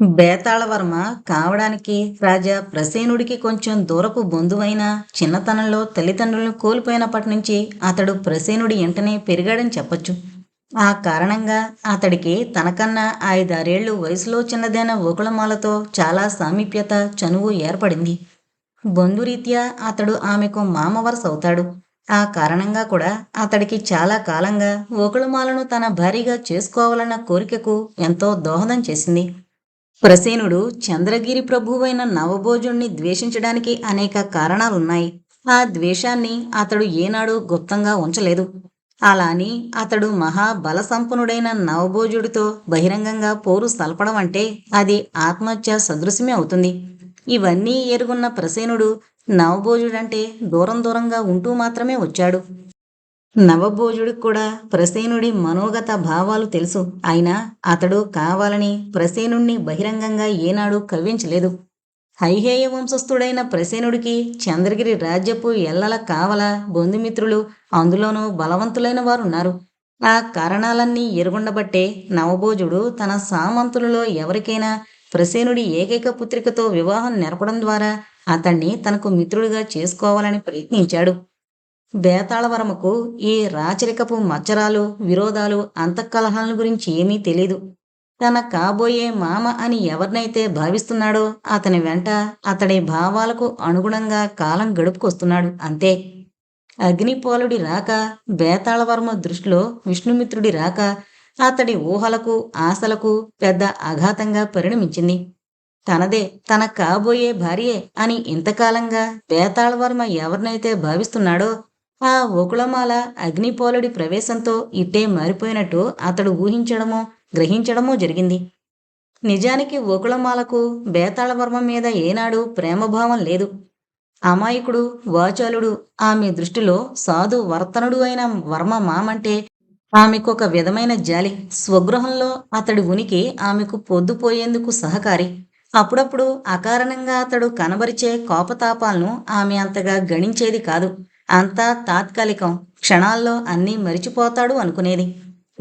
బేతాళవర్మ కావడానికి రాజా ప్రసేనుడికి కొంచెం దూరపు బంధువైన చిన్నతనంలో తల్లిదండ్రులను కోల్పోయినప్పటి నుంచి అతడు ప్రసేనుడి ఇంటనే పెరిగాడని చెప్పొచ్చు. ఆ కారణంగా అతడికి తనకన్నా ఐదారేళ్ళు వయసులో చిన్నదైన ఒకళమాలతో చాలా సామీప్యత చనువు ఏర్పడింది. బంధురీత్యా అతడు ఆమెకు మామ వరుస అవుతాడు. ఆ కారణంగా కూడా అతడికి చాలా కాలంగా ఒకళమాలను తన భారీగా చేసుకోవాలన్న కోరికకు ఎంతో దోహదం చేసింది. ప్రసేనుడు చంద్రగిరి ప్రభువైన నవభోజుణ్ణి ద్వేషించడానికి అనేక కారణాలున్నాయి. ఆ ద్వేషాన్ని అతడు ఏనాడు గుప్తంగా ఉంచలేదు. అలా అని అతడు మహాబలసంపన్నుడైన నవభోజుడితో బహిరంగంగా పోరు సల్పడం అంటే అది ఆత్మహత్య సదృశ్యమే అవుతుంది. ఇవన్నీ ఎరుగున్న ప్రసేనుడు నవభోజుడంటే దూరం దూరంగా ఉంటూ మాత్రమే వచ్చాడు. నవభోజుడికి కూడా ప్రసేనుడి మనోగత భావాలు తెలుసు. అయినా అతడు కావాలని ప్రసేనుణ్ణి బహిరంగంగా ఏనాడు కవ్వించలేదు. హైహేయ వంశస్థుడైన ప్రసేనుడికి చంద్రగిరి రాజ్యపు ఎల్లల కావల బంధుమిత్రులు అందులోనూ బలవంతులైన వారున్నారు. ఆ కారణాలన్నీ ఎరుగుండబట్టే నవభోజుడు తన సామంతులలో ఎవరికైనా ప్రసేనుడి ఏకైక పుత్రికతో వివాహం నెరపడం ద్వారా అతన్ని తనకు మిత్రుడిగా చేసుకోవాలని ప్రయత్నించాడు. బేతాళవరముకు ఈ రాచరికపు మచ్చరాలు విరోధాలు అంతఃకలహాల గురించి ఏమీ తెలీదు. తన కాబోయే మామ అని ఎవరినైతే భావిస్తున్నాడో అతని వెంట అతడి భావాలకు అనుగుణంగా కాలం గడుపుకొస్తున్నాడు అంతే. అగ్నిపోలుడి రాక బేతాళవర్మ దృష్టిలో విష్ణుమిత్రుడి రాక అతడి ఊహలకు ఆశలకు పెద్ద ఆఘాతంగా పరిణమించింది. తనదే తన కాబోయే భార్యే అని ఇంతకాలంగా బేతాళవర్మ ఎవరినైతే భావిస్తున్నాడో ఆ ఓకుళమాల అగ్నిపోలుడి ప్రవేశంతో ఇట్టే మారిపోయినట్టు అతడు ఊహించడమో గ్రహించడమో జరిగింది. నిజానికి ఓకుళమాలకు బేతాళవర్మ మీద ఏనాడు ప్రేమభావం లేదు. అమాయకుడు వాచాలుడు ఆమె దృష్టిలో సాధు వర్తనుడు అయిన వర్మ మామంటే ఆమెకొక విధమైన జాలి. స్వగృహంలో అతడి ఉనికి ఆమెకు పొద్దుపోయేందుకు సహకారి. అప్పుడప్పుడు అకారణంగా అతడు కనబరిచే కోపతాపాలను ఆమె అంతగా గణించేది కాదు. అంతా తాత్కాలికం. క్షణాల్లో అన్నీ మరిచిపోతాడు అనుకునేది.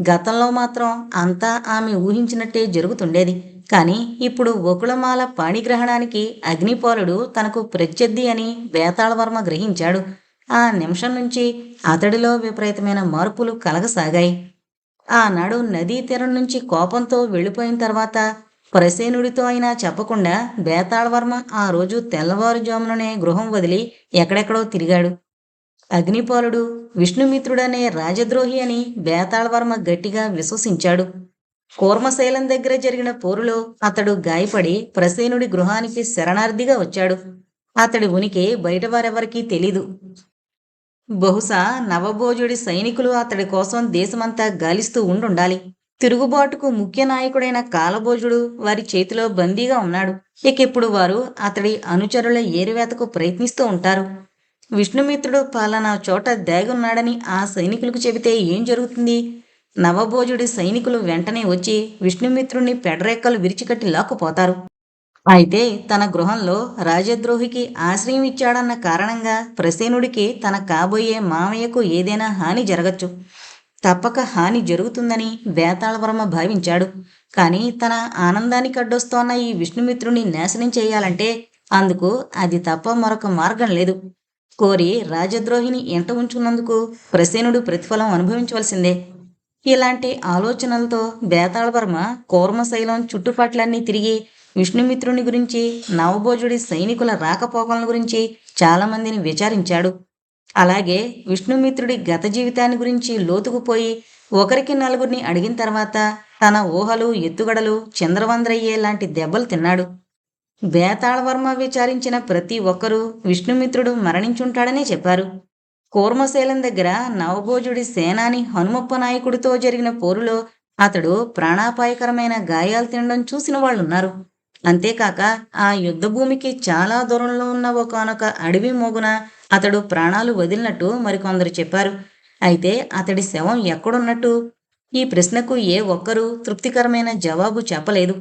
గతంలో మాత్రం అంతా ఆమె ఊహించినట్టే జరుగుతుండేది. కానీ ఇప్పుడు ఒకళమాల పాణిగ్రహణానికి అగ్నిపోలుడు తనకు ప్రత్యర్థి అని బేతాళవర్మ గ్రహించాడు. ఆ నిమిషం నుంచి అతడిలో విపరీతమైన మార్పులు కలగసాగాయి. ఆనాడు నదీ తీరం నుంచి కోపంతో వెళ్ళిపోయిన తర్వాత ప్రసేనుడితో అయినా చెప్పకుండా బేతాళవర్మ ఆ రోజు తెల్లవారుజాముననే గృహం వదిలి ఎక్కడెక్కడో తిరిగాడు. అగ్నిపాలుడు విష్ణుమిత్రుడనే రాజద్రోహి అని బేతాళవర్మ గట్టిగా విశ్వసించాడు. కూర్మశైలం దగ్గర జరిగిన పోరులో అతడు గాయపడి ప్రసేనుడి గృహానికి శరణార్థిగా వచ్చాడు. అతడి ఉనికి బయటవారెవరికీ తెలీదు. బహుశా నవభోజుడి సైనికులు అతడి కోసం దేశమంతా గాలిస్తూ ఉండుండాలి. తిరుగుబాటుకు ముఖ్య నాయకుడైన కాలభోజుడు వారి చేతిలో బందీగా ఉన్నాడు. ఇక ఇప్పుడు వారు అతడి అనుచరుల ఏరివేతకు ప్రయత్నిస్తూ ఉంటారు. విష్ణుమిత్రుడు పాలనా చోట దాగున్నాడని ఆ సైనికులకు చెబితే ఏం జరుగుతుంది? నవభోజుడి సైనికులు వెంటనే వచ్చి విష్ణుమిత్రుణ్ణి పెడరెక్కలు విరిచికట్టి లాక్కుపోతారు. అయితే తన గృహంలో రాజద్రోహికి ఆశ్రయం ఇచ్చాడన్న కారణంగా ప్రసేనుడికి తన కాబోయే మామయ్యకు ఏదైనా హాని జరగచ్చు. తప్పక హాని జరుగుతుందని వేతాళవర్మ భావించాడు. కానీ తన ఆనందానికి అడ్డొస్తోన్న ఈ విష్ణుమిత్రుని నాశనం చేయాలంటే అందుకు అది తప్ప మరొక మార్గం లేదు. కోరి రాజద్రోహిని ఎంత ఉంచుకున్నందుకు ప్రసేనుడు ప్రతిఫలం అనుభవించవలసిందే. ఇలాంటి ఆలోచనలతో బేతాళవర్మ కూర్మశైలం చుట్టుపట్లన్నీ తిరిగి విష్ణుమిత్రుని గురించి నవభోజుడి సైనికుల రాకపోకలను గురించి చాలామందిని విచారించాడు. అలాగే విష్ణుమిత్రుడి గత జీవితాన్ని గురించి లోతుకుపోయి ఒకరికి నలుగురిని అడిగిన తర్వాత తన ఊహలు ఎత్తుగడలు చంద్రవంద్రయ్యే లాంటి దెబ్బలు తిన్నాడు. బేతాళవర్మ విచారించిన ప్రతి ఒక్కరూ విష్ణుమిత్రుడు మరణించుంటాడనే చెప్పారు. కూర్మశైలం దగ్గర నవభోజుడి సేనాని హనుమప్ప నాయకుడితో జరిగిన పోరులో అతడు ప్రాణాపాయకరమైన గాయాలు తినడం చూసిన వాళ్ళున్నారు. అంతేకాక ఆ యుద్ధభూమికి చాలా దూరంలో ఉన్న ఒకనొక అడవి మోగున అతడు ప్రాణాలు వదిలినట్టు మరికొందరు చెప్పారు. అయితే అతడి శవం ఎక్కడున్నట్టు ఈ ప్రశ్నకు ఏ ఒక్కరూ తృప్తికరమైన జవాబు చెప్పలేదు.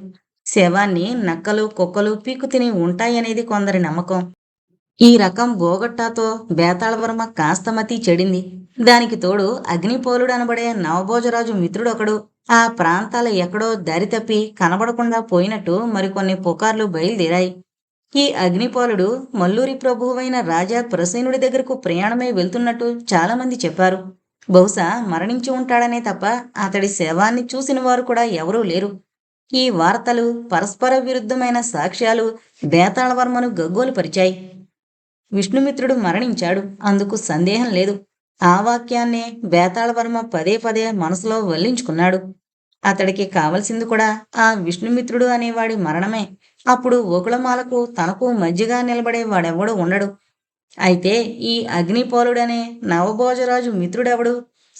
శవాన్ని నక్కలు కుక్కలు పీకు తిని ఉంటాయనేది కొందరి నమ్మకం. ఈ రకం బోగట్టాతో బేతాళవర్మ కాస్తమతి చెడింది. దానికి తోడు అగ్నిపోలుడు అనబడే నవభోజరాజు మిత్రుడొకడు. ఆ ప్రాంతాల ఎక్కడో దారి తప్పి కనబడకుండా పోయినట్టు మరికొన్ని పుకార్లు బయలుదేరాయి. ఈ అగ్నిపాలుడు మల్లూరి ప్రభువైన రాజా ప్రసేనుడి దగ్గరకు ప్రయాణమై వెళ్తున్నట్టు చాలామంది చెప్పారు. బహుశా మరణించి ఉంటాడనే తప్ప అతడి శవాన్ని చూసిన వారు కూడా ఎవరూ లేరు. ఈ వార్తలు పరస్పర విరుద్ధమైన సాక్ష్యాలు బేతాళవర్మను గగ్గోలు పరిచాయి విష్ణుమిత్రుడు మరణించాడు. అందుకు సందేహం లేదు. ఆ వాక్యాన్నే బేతాళవర్మ పదే పదే మనసులో వల్లించుకున్నాడు. అతడికి కావలసింది కూడా ఆ విష్ణుమిత్రుడు అనేవాడి మరణమే. అప్పుడు ఒకళమాలకు తనకు మధ్యగా నిలబడే వాడెవడు ఉండడు. అయితే ఈ అగ్నిపోలుడనే నవభోజరాజు మిత్రుడెవడు?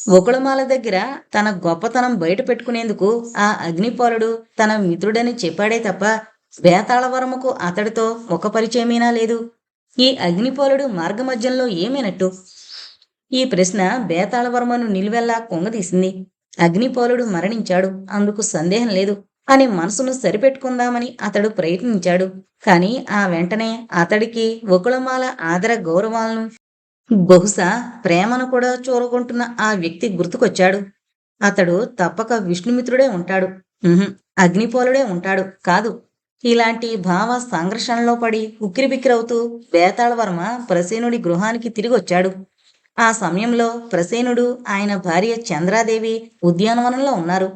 ఒకళమాల దగ్గర తన గొప్పతనం బయట పెట్టుకునేందుకు ఆ అగ్నిపాలుడు తన మిత్రుడని చెప్పాడే తప్ప బేతాళవరముకు అతడితో ఒక పరిచయమేనా లేదు? ఈ అగ్నిపోలుడు మార్గమధ్యంలో ఏమైనట్టు? ఈ ప్రశ్న బేతాళవర్మను నిలువెల్లా కొంగదీసింది అగ్నిపాలుడు మరణించాడు. అందుకు సందేహం లేదు. అని మనసును సరిపెట్టుకుందామని అతడు ప్రయత్నించాడు. కాని ఆ వెంటనే అతడికి ఒకళమాల ఆదర గౌరవాలను బహుశా ప్రేమను కూడా చూరగొంటున్న ఆ వ్యక్తి గుర్తుకొచ్చాడు. అతడు తప్పక విష్ణుమిత్రుడే ఉంటాడు. అగ్నిపోలుడే ఉంటాడు. కాదు ఇలాంటి భావ సంఘర్షణలో పడి ఉక్కిరిబిక్కిరవుతూ బేతాళవర్మ ప్రసేనుడి గృహానికి తిరిగొచ్చాడు. ఆ సమయంలో ప్రసేనుడు ఆయన భార్య చంద్రాదేవి ఉద్యానవనంలో ఉన్నారు.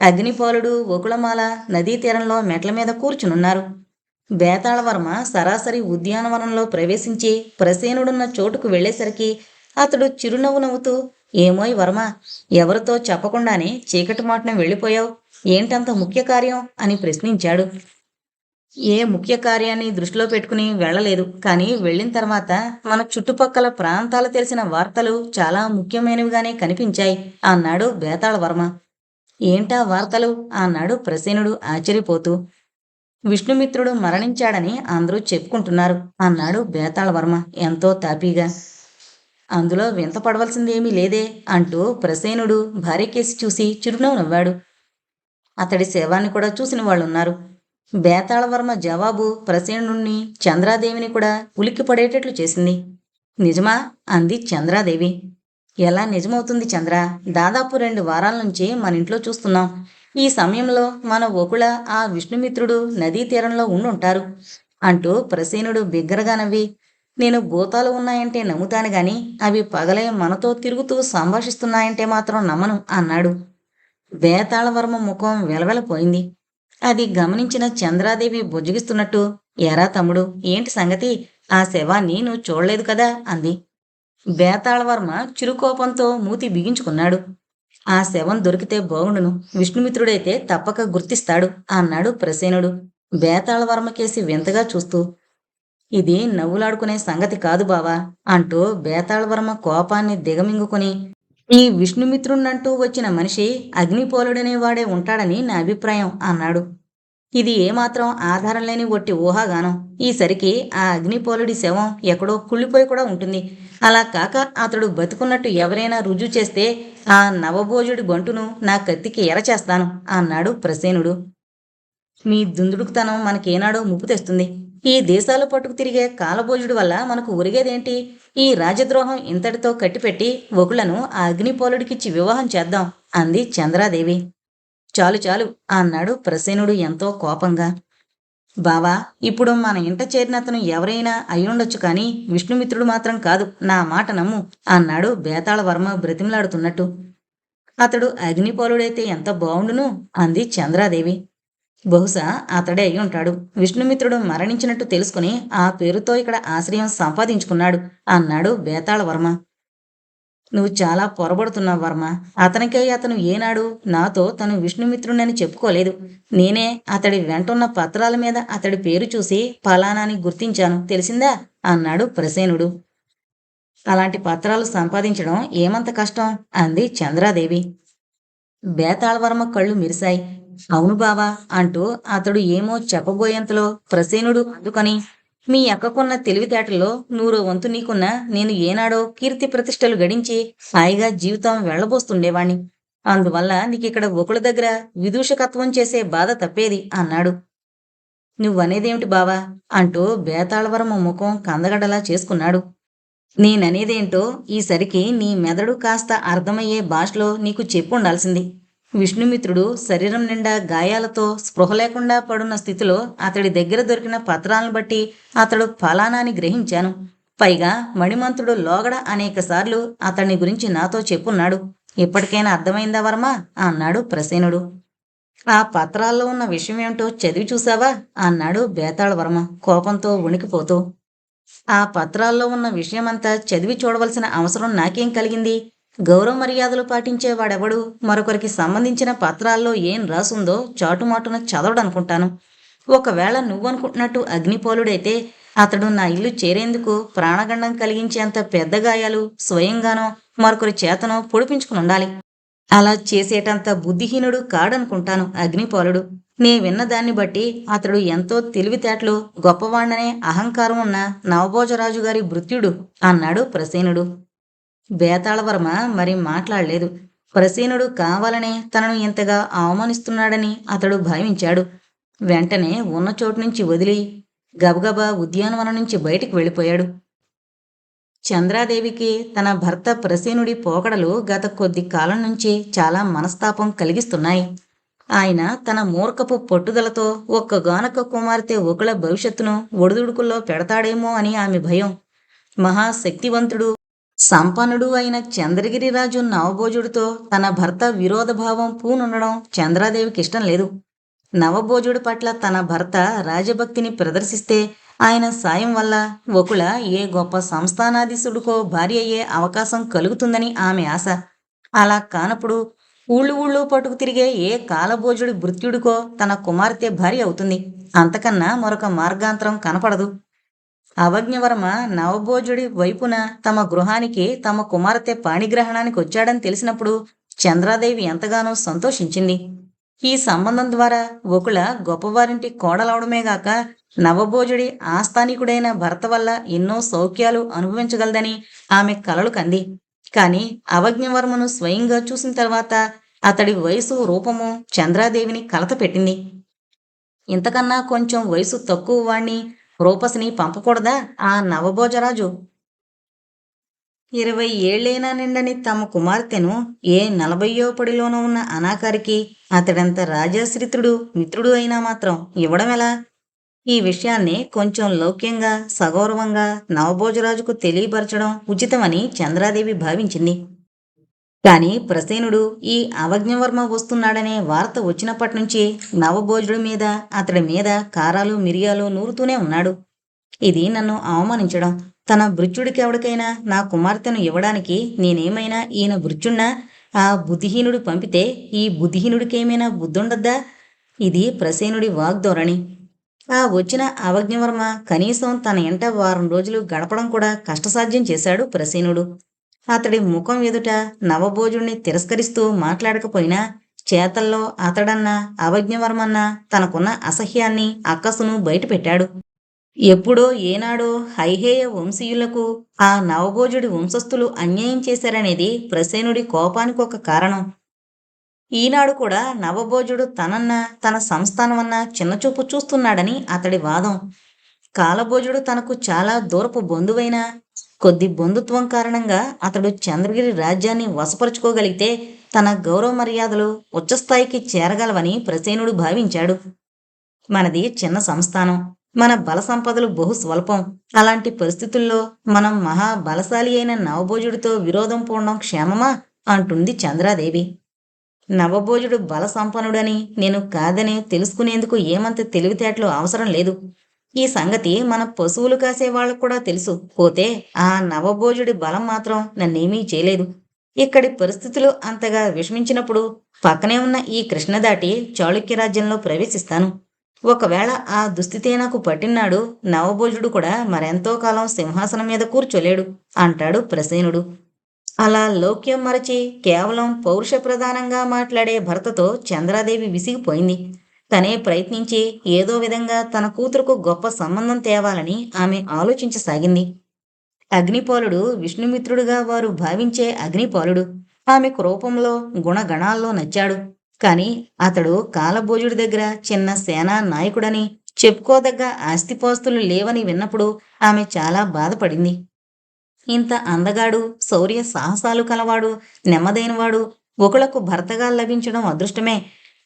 అగ్నిపోలుడు ఒకళమాల నదీ తీరంలో మెట్ల మీద కూర్చునున్నారు. బేతాళవర్మ సరాసరి ఉద్యానవనంలో ప్రవేశించి ప్రసేనుడున్న చోటుకు వెళ్ళేసరికి అతడు చిరునవ్వు నవ్వుతూ ఏమోయ్ వర్మ ఎవరితో చెప్పకుండానే చీకటి మాటన వెళ్ళిపోయావు? ఏంటంత ముఖ్య కార్యం? అని ప్రశ్నించాడు. ఏ ముఖ్య కార్యాన్ని దృష్టిలో పెట్టుకుని వెళ్ళలేదు. కానీ వెళ్ళిన తర్వాత మన చుట్టుపక్కల ప్రాంతాలు తెలిసిన వార్తలు చాలా ముఖ్యమైనవిగానే కనిపించాయి అన్నాడు బేతాళవర్మ ఏంటా వార్తలు? అన్నాడు ప్రసేనుడు ఆశ్చర్యపోతూ. విష్ణుమిత్రుడు మరణించాడని అందరూ చెప్పుకుంటున్నారు అన్నాడు బేతాళవర్మ. ఎంతో తాపీగా. అందులో వింత పడవలసిందేమీ లేదే అంటూ ప్రసేనుడు భార్యకేసి చూసి చిరునవ్వు నవ్వాడు అతడి శవాన్ని కూడా చూసిన వాళ్ళున్నారు. బేతాళవర్మ జవాబు ప్రసేనుణ్ణి చంద్రాదేవిని కూడా ఉలిక్కి పడేటట్లు చేసింది. నిజమా? అంది చంద్రాదేవి. ఎలా నిజమవుతుంది చంద్ర? దాదాపు రెండు వారాల నుంచి మన ఇంట్లో చూస్తున్నాం. ఈ సమయంలో మన ఒకళ ఆ విష్ణుమిత్రుడు నదీ తీరంలో ఉండుంటారు. అంటూ ప్రసీనుడు బిగ్గరగా నవ్వి నేను భూతాలు ఉన్నాయంటే నమ్ముతాను గాని అవి పగలే మనతో తిరుగుతూ సంభాషిస్తున్నాయంటే మాత్రం నమ్మను అన్నాడు. బేతాళవర్మ ముఖం వెలవెలపోయింది. అది గమనించిన చంద్రాదేవి బుజ్జగిస్తున్నట్టు ఎరా తమ్ముడు ఏంటి సంగతి? ఆ శవాన్ని నువ్వు చూడలేదు కదా అంది. బేతాళవర్మ చిరుకోపంతో మూతి బిగించుకున్నాడు. ఆ శవం దొరికితే బాగుండును. విష్ణుమిత్రుడైతే తప్పక గుర్తిస్తాడు అన్నాడు ప్రసేనుడు. బేతాళవర్మకేసి వింతగా చూస్తూ ఇది నవ్వులాడుకునే సంగతి కాదు బావా అంటూ బేతాళవర్మ కోపాన్ని దిగమింగుకొని ఈ విష్ణుమిత్రుణ్ణంటూ వచ్చిన మనిషి అగ్నిపోలుడనే వాడే ఉంటాడని నా అభిప్రాయం అన్నాడు. ఇది ఏమాత్రం ఆధారం లేని ఒట్టి ఊహాగానం. ఈసరికి ఆ అగ్నిపోలుడి శవం ఎక్కడో కుళ్ళిపోయి కూడా ఉంటుంది. అలా కాక అతడు బతుకున్నట్టు ఎవరైనా రుజువు చేస్తే ఆ నవభోజుడి గొంటును నా కత్తికి ఎరచేస్తాను అన్నాడు ప్రసేనుడు. మీ దుందుడుకుతనం మనకేనాడో ముప్పు తెస్తుంది. ఈ దేశాలు పట్టుకు తిరిగే కాలభోజుడి వల్ల మనకు ఒరిగేదేంటి? ఈ రాజద్రోహం ఇంతటితో కట్టిపెట్టి ఒకళ్ళను ఆ అగ్నిపోలుడికిచ్చి వివాహం చేద్దాం అంది చంద్రాదేవి. చాలు చాలు అన్నాడు ప్రసేనుడు ఎంతో కోపంగా. బావా ఇప్పుడు మన ఇంట చేరిన అతను ఎవరైనా అయ్యుండొచ్చు కానీ విష్ణుమిత్రుడు మాత్రం కాదు. నా మాట నమ్ము అన్నాడు బేతాళవర్మ బ్రతిమలాడుతున్నట్టు. అతడు అగ్నిపోలుడైతే ఎంత బావుండును? అంది చంద్రాదేవి. బహుశా అతడే అయి ఉంటాడు విష్ణుమిత్రుడు మరణించినట్టు తెలుసుకుని ఆ పేరుతో ఇక్కడ ఆశ్రయం సంపాదించుకున్నాడు అన్నాడు బేతాళవర్మ నువ్వు చాలా పొరబడుతున్నావు వర్మ. అతనికై అతను ఏనాడు నాతో తను విష్ణుమిత్రుడని చెప్పుకోలేదు. నేనే అతడి వెంటున్న పత్రాల మీద అతడి పేరు చూసి ఫలానాని గుర్తించాను. తెలిసిందా? అన్నాడు ప్రసేనుడు. అలాంటి పత్రాలు సంపాదించడం ఏమంత కష్టం? అంది చంద్రాదేవి. బేతాళవర్మ కళ్ళు మెరిశాయి. అవును బావా అంటూ అతడు ఏమో చెప్పబోయేంతలో ప్రసేనుడు అందుకని మీ అక్కకున్న తెలివితేటల్లో నూరో వంతు నీకున్న నేను ఏనాడో కీర్తి ప్రతిష్టలు గడించి హాయిగా జీవితం వెళ్ళబోస్తుండేవాణ్ణి. అందువల్ల నీకిక్కడ ఒకళ్ళ దగ్గర విదూషకత్వం చేసే బాధ తప్పేది అన్నాడు. నువ్వనేదేమిటి బావా? అంటూ బేతాళవరమ ముఖం కందగడలా చేసుకున్నాడు. నేననేదేంటో ఈసరికి నీ మెదడు కాస్త అర్థమయ్యే భాషలో నీకు చెప్పుండాల్సింది. విష్ణుమిత్రుడు శరీరం నిండా గాయాలతో స్పృహ లేకుండా పడున్న స్థితిలో అతడి దగ్గర దొరికిన పత్రాలను బట్టి అతడు ఫలానాని గ్రహించాను. పైగా మణిమంతుడు లోగడ అనేకసార్లు అతని గురించి నాతో చెప్పున్నాడు. ఇప్పటికైనా అర్థమైందా వర్మ? అన్నాడు ప్రసేనుడు. ఆ పత్రాల్లో ఉన్న విషయం ఏమిటో చదివి చూసావా అన్నాడు బేతాళవర్మ కోపంతో ఉణికిపోతూ ఆ పత్రాల్లో ఉన్న విషయమంతా చదివి చూడవలసిన అవసరం నాకేం కలిగింది? గౌరవ మర్యాదలు పాటించేవాడెవడు? మరొకరికి సంబంధించిన పత్రాల్లో ఏం రాసుందో చాటుమాటున చదవడనుకుంటాను. ఒకవేళ నువ్వనుకుంటున్నట్టు అగ్నిపోలుడైతే అతడు నా ఇల్లు చేరేందుకు ప్రాణగండం కలిగించేంత పెద్ద గాయాలు స్వయంగానో మరొకరి చేతనో పొడిపించుకుని ఉండాలి అలా చేసేటంత బుద్ధిహీనుడు కాడనుకుంటాను అగ్నిపాలుడు. నే విన్న దాన్ని బట్టి అతడు ఎంతో తెలివితేటలు గొప్పవాణ్ణనే అహంకారం ఉన్న నవభోజరాజు గారి భృత్యుడు అన్నాడు ప్రసేనుడు. బేతాళవర్మ మరి మాట్లాడలేదు. ప్రసీనుడు కావాలనే తనను ఇంతగా అవమానిస్తున్నాడని అతడు భావించాడు వెంటనే ఉన్న చోటు నుంచి వదిలి గబగబా ఉద్యానవనం నుంచి బయటికి వెళ్ళిపోయాడు. చంద్రాదేవికి తన భర్త ప్రసీనుడి పోకడలు గత కొద్ది కాలం నుంచి చాలా మనస్తాపం కలిగిస్తున్నాయి. ఆయన తన మూర్ఖపు పట్టుదలతో ఒక్కగానొక్క కుమార్తె ఒకళ్ళ భవిష్యత్తును ఒడిదుడుకుల్లో పెడతాడేమో అని ఆమె భయం. మహాశక్తివంతుడు సంపన్నుడు అయిన చంద్రగిరిరాజు నవభోజుడితో తన భర్త విరోధభావం పూనుండడం చంద్రాదేవికి ఇష్టం లేదు. నవభోజుడి పట్ల తన భర్త రాజభక్తిని ప్రదర్శిస్తే ఆయన సాయం వల్ల ఒకళ ఏ గొప్ప సంస్థానాధీశుడికో భార్య అయ్యే అవకాశం కలుగుతుందని ఆమె ఆశ. అలా కానప్పుడు ఊళ్ళు ఊళ్ళో పట్టుకు తిరిగే ఏ కాలభోజుడి మృత్యుడికో తన కుమార్తె భార్య అవుతుంది. అంతకన్నా మరొక మార్గాంతరం కనపడదు. అవజ్ఞవర్మ నవభోజుడి వైపున తమ గృహానికి తమ కుమార్తె పాణిగ్రహణానికి వచ్చాడని తెలిసినప్పుడు చంద్రాదేవి ఎంతగానో సంతోషించింది. ఈ సంబంధం ద్వారా ఒకళ గొప్పవారింటి కోడలవడమేగాక నవభోజుడి ఆస్థానికుడైన భర్త వల్ల ఎన్నో సౌఖ్యాలు అనుభవించగలదని ఆమె కలలు కంది. కాని అవజ్ఞవర్మను స్వయంగా చూసిన తర్వాత అతడి వయసు రూపము చంద్రాదేవిని కలత పెట్టింది. ఇంతకన్నా కొంచెం వయసు తక్కువ వాణ్ణి రూపసిని పంపకూడదా? ఆ నవభోజరాజు. ఇరవై ఏళ్ళైనా నిండని తమ కుమార్తెను ఏ నలభయో పడిలోనూ ఉన్న అనాకారికి అతడంత రాజాశ్రితుడు మిత్రుడు అయినా మాత్రం ఇవ్వడం ఎలా ఈ విషయాన్ని కొంచెం లౌక్యంగా సగౌరవంగా నవభోజరాజుకు తెలియపరచడం ఉచితమని చంద్రాదేవి భావించింది. కాని ప్రసేనుడు ఈ అవజ్ఞవర్మ వస్తున్నాడనే వార్త వచ్చినప్పటి నుంచి నవభోజుడి మీద అతడి మీద కారాలు మిరియాలు నూరుతూనే ఉన్నాడు. ఇది నన్ను అవమానించడం. తన భృత్యుడికి ఎవడికైనా నా కుమార్తెను ఇవ్వడానికి నేనేమైనా ఈయన భృత్యున్నా ఆ బుద్ధిహీనుడు పంపితే ఈ బుద్ధిహీనుడికేమైనా బుద్ధుండద్దా? ఇది ప్రసేనుడి వాగ్ధోరణి. ఆ వచ్చిన అవజ్ఞవర్మ కనీసం తన ఎంట వారం రోజులు గడపడం కూడా కష్టసాధ్యం చేశాడు ప్రసేనుడు. అతడి ముఖం ఎదుట నవభోజుణ్ణి తిరస్కరిస్తూ మాట్లాడకపోయినా చేతల్లో అతడన్న అవజ్ఞవర్మన్న తనకున్న అసహ్యాన్ని అక్కసును బయటపెట్టాడు. ఎప్పుడో ఏనాడో హైహేయ వంశీయులకు ఆ నవభోజుడి వంశస్థులు అన్యాయం చేశారనేది ప్రసేనుడి కోపానికి ఒక కారణం. ఈనాడు కూడా నవభోజుడు తనన్న తన సంస్థానమన్న చిన్నచూపు చూస్తున్నాడని అతడి వాదం. కాలభోజుడు తనకు చాలా దూరపు బంధువైన కొద్ది బంధుత్వం కారణంగా అతడు చంద్రగిరి రాజ్యాన్ని వశపరుచుకోగలిగితే తన గౌరవ మర్యాదలు ఉచ్చస్థాయికి చేరగలవని ప్రసేనుడు భావించాడు. మనది చిన్న సంస్థానం మన బల సంపదలు బహు స్వల్పం. అలాంటి పరిస్థితుల్లో మనం మహా బలశాలి అయిన నవభోజుడితో విరోధం పోవడం క్షేమమా? అంటుంది చంద్రాదేవి. నవభోజుడు బల సంపన్నుడని నేను కాదని తెలుసుకునేందుకు ఏమంత తెలివితేటలు అవసరం లేదు. ఈ సంగతి మన పశువులు కాసే వాళ్ళకు కూడా తెలుసు. పోతే ఆ నవభోజుడి బలం మాత్రం నన్నేమీ చేయలేదు. ఇక్కడి పరిస్థితులు అంతగా విషమించినప్పుడు పక్కనే ఉన్న ఈ కృష్ణ దాటి చాళుక్య రాజ్యంలో ప్రవేశిస్తాను. ఒకవేళ ఆ దుస్థితే నాకు పట్టినాడు నవభోజుడు కూడా మరెంతో కాలం సింహాసనం మీద కూర్చోలేడు అంటాడు ప్రసేనుడు. అలా లౌక్యం మరచి కేవలం పౌరుష ప్రధానంగా మాట్లాడే భర్తతో చంద్రాదేవి విసిగిపోయింది. తనే ప్రయత్నించి ఏదో విధంగా తన కూతురుకు గొప్ప సంబంధం తేవాలని ఆమె ఆలోచించసాగింది. అగ్నిపాలుడు విష్ణుమిత్రుడుగా వారు భావించే అగ్నిపాలుడు. ఆమెకు రూపంలో గుణగణాల్లో నచ్చాడు. కాని అతడు కాలభోజుడి దగ్గర చిన్న సేనా నాయకుడని చెప్పుకోదగ్గ ఆస్తిపాస్తులు లేవని విన్నప్పుడు ఆమె చాలా బాధపడింది. ఇంత అందగాడు శౌర్య సాహసాలు కలవాడు నెమ్మదైనవాడు ఒకలకు భర్తగా లభించడం అదృష్టమే.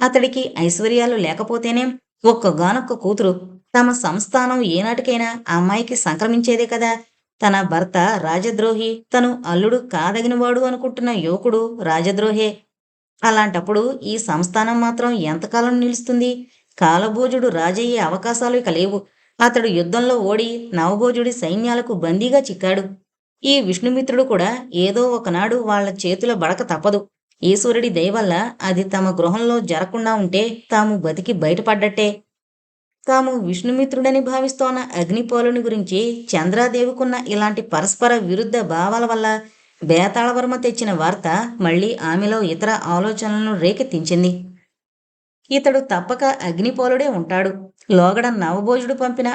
అతడికి ఐశ్వర్యాలు లేకపోతేనేం ఒక్కగానొక్క కూతురు తమ సంస్థానం ఏనాటికైనా అమ్మాయికి సంక్రమించేదే కదా. తన భర్త రాజద్రోహి తను అల్లుడు కాదగినవాడు అనుకుంటున్న యువకుడు రాజద్రోహే. అలాంటప్పుడు ఈ సంస్థానం మాత్రం ఎంతకాలం నిలుస్తుంది? కాలభోజుడు రాజయ్యే అవకాశాలు ఇక లేవు. అతడు యుద్ధంలో ఓడి నవభోజుడి సైన్యాలకు బందీగా చిక్కాడు. ఈ విష్ణుమిత్రుడు కూడా ఏదో ఒకనాడు వాళ్ళ చేతుల బడక తప్పదు. ఈశ్వరుడి దయవల్ల అది తమ గృహంలో జరగకుండా ఉంటే తాము బతికి బయటపడ్డట్టే. తాము విష్ణుమిత్రుడని భావిస్తోన్న అగ్నిపోలుని గురించి చంద్రాదేవికున్న ఇలాంటి పరస్పర విరుద్ధ భావాల వల్ల బేతాళవర్మ తెచ్చిన వార్త మళ్ళీ ఆమెలో ఇతర ఆలోచనలను రేకెత్తించింది. ఇతడు తప్పక అగ్నిపోలుడే ఉంటాడు. లోగడ నవభోజుడు పంపిన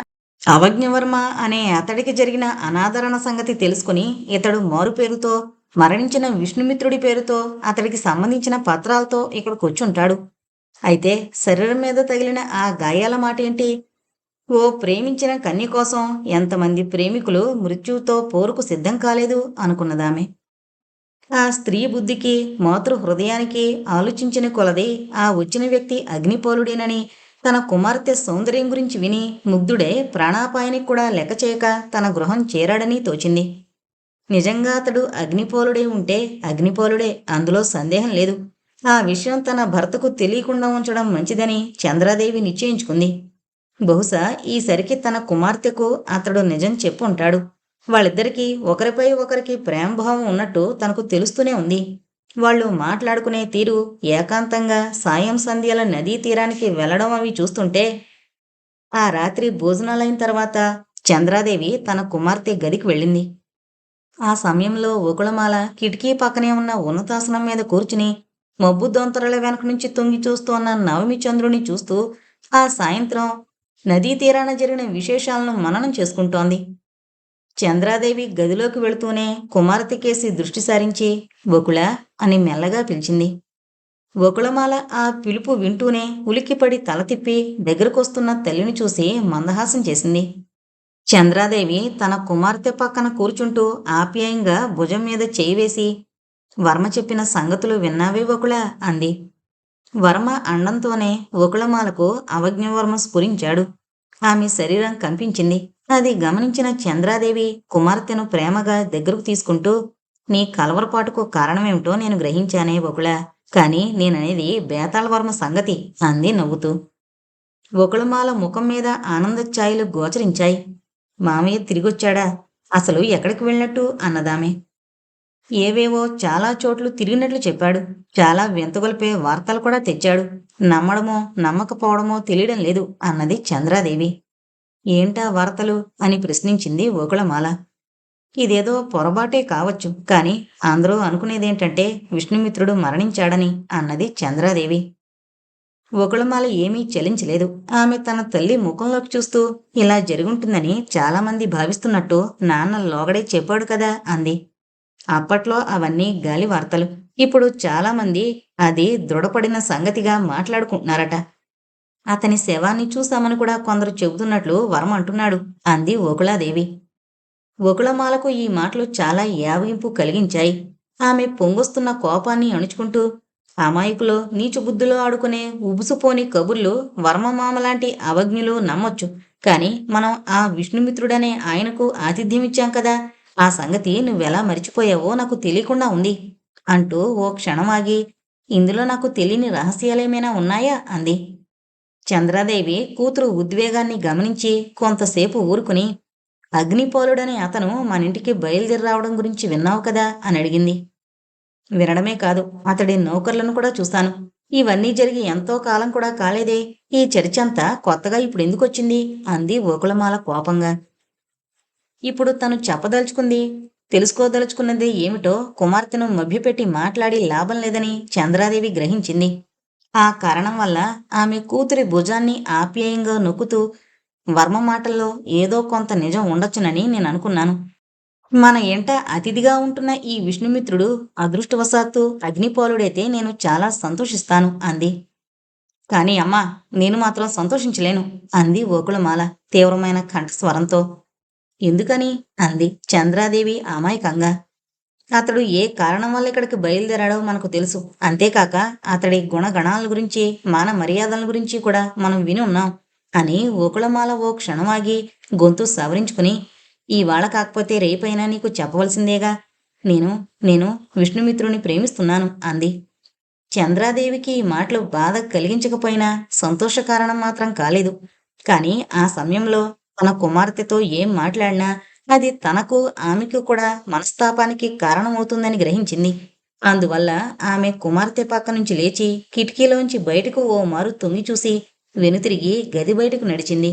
అవజ్ఞవర్మ అనే అతడికి జరిగిన అనాదరణ సంగతి తెలుసుకుని ఇతడు మారుపేరుతో మరణించిన విష్ణుమిత్రుడి పేరుతో అతడికి సంబంధించిన పత్రాలతో ఇక్కడ కూర్చుంటాడు. అయితే శరీరం మీద తగిలిన ఆ గాయాల మాట ఏంటి? ఓ ప్రేమించిన కన్య కోసం ఎంతమంది ప్రేమికులు మృత్యువుతో పోరుకు సిద్ధం కాలేదు అనుకున్నదామె. ఆ స్త్రీ బుద్ధికి మాతృ హృదయానికి ఆలోచించిన కొలది ఆ వచ్చిన వ్యక్తి అగ్నిపోలుడేనని తన కుమార్తె సౌందర్యం గురించి విని ముగ్ధుడే ప్రాణాపాయానికి కూడా లెక్క చేయక తన గృహం చేరాడని తోచింది. నిజంగా అతడు అగ్నిపోలుడే ఉంటే అగ్నిపోలుడే అందులో సందేహం లేదు. ఆ విషయం తన భర్తకు తెలియకుండా ఉంచడం మంచిదని చంద్రాదేవి నిశ్చయించుకుంది. బహుశా ఈసరికి తన కుమార్తెకు అతడు నిజం చెప్పుంటాడు. వాళ్ళిద్దరికీ ఒకరిపై ఒకరికి ప్రేమభావం ఉన్నట్టు తనకు తెలుస్తూనే ఉంది. వాళ్ళు మాట్లాడుకునే తీరు ఏకాంతంగా సాయం సంధ్యల నదీ తీరానికి వెళ్ళడం అవి చూస్తుంటే ఆ రాత్రి భోజనాలైన తర్వాత చంద్రాదేవి తన కుమార్తె గదికి వెళ్ళింది. ఆ సమయంలో ఓకుళమాల కిటికీ పక్కనే ఉన్న ఉన్నతాసనం మీద కూర్చుని మబ్బు దొంతరల వెనక నుంచి తొంగి చూస్తున్న నవమి చంద్రుని చూస్తూ ఆ సాయంత్రం నదీ తీరాన జరిగిన విశేషాలను మననం చేసుకుంటోంది. చంద్రాదేవి గదిలోకి వెళుతూనే కుమార్తెకేసి దృష్టి సారించి బకుళ అని మెల్లగా పిలిచింది. బకుళమాల ఆ పిలుపు వింటూనే ఉలిక్కిపడి తల తిప్పి దగ్గరకొస్తున్న తల్లిని చూసి మందహాసం చేసింది. చంద్రాదేవి తన కుమార్తె పక్కన కూర్చుంటూ ఆప్యాయంగా భుజం మీద చేయి వేసి వర్మ చెప్పిన సంగతులు విన్నావే ఒకళ అంది. వర్మ అండంతోనే ఒకళమాలకు అవజ్ఞవర్మ స్ఫురించాడు. ఆమె శరీరం కంపించింది. అది గమనించిన చంద్రాదేవి కుమార్తెను ప్రేమగా దగ్గరకు తీసుకుంటూ నీ కలవరపాటుకు కారణమేమిటో నేను గ్రహించానే ఒకళ కాని నేననేది బేతాళవర్మ సంగతి అంది నవ్వుతూ. ఒకళమాల ముఖం మీద ఆనందఛాయలు గోచరించాయి. మామయ్య తిరిగొచ్చాడా? అసలు ఎక్కడికి వెళ్ళినట్టు? అన్నదామే. ఏవేవో చాలా చోట్లు తిరిగినట్లు చెప్పాడు. చాలా వింతగొలిపే వార్తలు కూడా తెచ్చాడు. నమ్మడమో నమ్మకపోవడమో తెలియడం లేదు అన్నది చంద్రాదేవి. ఏంటా వార్తలు? అని ప్రశ్నించింది ఓకుళమాల ఇదేదో పొరపాటే కావచ్చు కాని అందరూ అనుకునేదేంటంటే విష్ణుమిత్రుడు మరణించాడని అన్నది చంద్రాదేవి. ఒకళమాల ఏమీ చలించలేదు. ఆమె తన తల్లి ముఖంలోకి చూస్తూ ఇలా జరుగుంటుందని చాలామంది భావిస్తున్నట్టు నాన్న లోగడే చెప్పాడు కదా అంది. అప్పట్లో అవన్నీ గాలి వార్తలు. ఇప్పుడు చాలామంది అది దృఢపడిన సంగతిగా మాట్లాడుకుంటున్నారట. అతని శవాన్ని చూశామని కూడా కొందరు చెబుతున్నట్లు వరం అంటున్నాడు అంది ఒకళాదేవి ఒకళమాలకు ఈ మాటలు చాలా యావగింపు కలిగించాయి. ఆమె పొంగొస్తున్న కోపాన్ని అణుచుకుంటూ అమాయకులు నీచు బుద్ధులు ఆడుకునే ఉబుసుపోని కబుర్లు వర్మమామలాంటి అవజ్ఞులు నమ్మొచ్చు. కానీ మనం ఆ విష్ణుమిత్రుడనే ఆయనకు ఆతిథ్యమిచ్చాం కదా. ఆ సంగతి నువ్వెలా మరిచిపోయావో నాకు తెలియకుండా ఉంది అంటూ ఓ క్షణమాగి ఇందులో నాకు తెలియని రహస్యాలేమైనా ఉన్నాయా? అంది. చంద్రదేవి కూతురు ఉద్వేగాన్ని గమనించి కొంతసేపు ఊరుకుని అగ్నిపోలుడనే అతను మన ఇంటికి బయలుదేరి రావడం గురించి విన్నావు కదా? అని అడిగింది. వినడమే కాదు అతడి నౌకర్లను కూడా చూశాను ఇవన్నీ జరిగి ఎంతో కాలం కూడా కాలేదే. ఈ చర్చంతా కొత్తగా ఇప్పుడు ఎందుకు వచ్చింది అంది ఓకులమాల కోపంగా. ఇప్పుడు తను చెప్పదలుచుకుంది తెలుసుకోదలుచుకున్నది ఏమిటో కుమార్తెను మభ్యపెట్టి మాట్లాడి లాభం లేదని చంద్రాదేవి గ్రహించింది. ఆ కారణం వల్ల ఆమె కూతురి భుజాన్ని ఆప్యాయంగా నొక్కుతూ వర్మ మాటల్లో ఏదో కొంత నిజం ఉండొచ్చునని నేను అనుకున్నాను. మన ఎంట అతిథిగా ఉంటున్న ఈ విష్ణుమిత్రుడు అదృష్టవశాత్తు అగ్నిపాలుడైతే నేను చాలా సంతోషిస్తాను అంది. కానీ అమ్మా నేను మాత్రం సంతోషించలేను అంది ఓకుళమాల తీవ్రమైన కంఠస్వరంతో. ఎందుకని? అంది చంద్రాదేవి అమాయకంగా. అతడు ఏ కారణం వల్ల ఇక్కడికి బయలుదేరాడో మనకు తెలుసు. అంతేకాక అతడి గుణగణాల గురించి మాన మర్యాదల గురించి కూడా మనం విని ఉన్నాం అని ఓకుళమాల ఓ క్షణమాగి గొంతు సవరించుకుని ఇవాళ కాకపోతే రేపైనా నీకు చెప్పవలసిందేగా? నేను నేను విష్ణుమిత్రుని ప్రేమిస్తున్నాను అంది. చంద్రాదేవికి ఈ మాటలు బాధ కలిగించకపోయినా సంతోష కారణం మాత్రం కాలేదు. కానీ ఆ సమయంలో తన కుమార్తెతో ఏం మాట్లాడినా అది తనకు ఆమెకు కూడా మనస్తాపానికి కారణమవుతుందని గ్రహించింది. అందువల్ల ఆమె కుమార్తె పక్క నుంచి లేచి కిటికీలోంచి బయటకు ఓ మారు తొంగి చూసి వెనుతిరిగి గది బయటకు నడిచింది.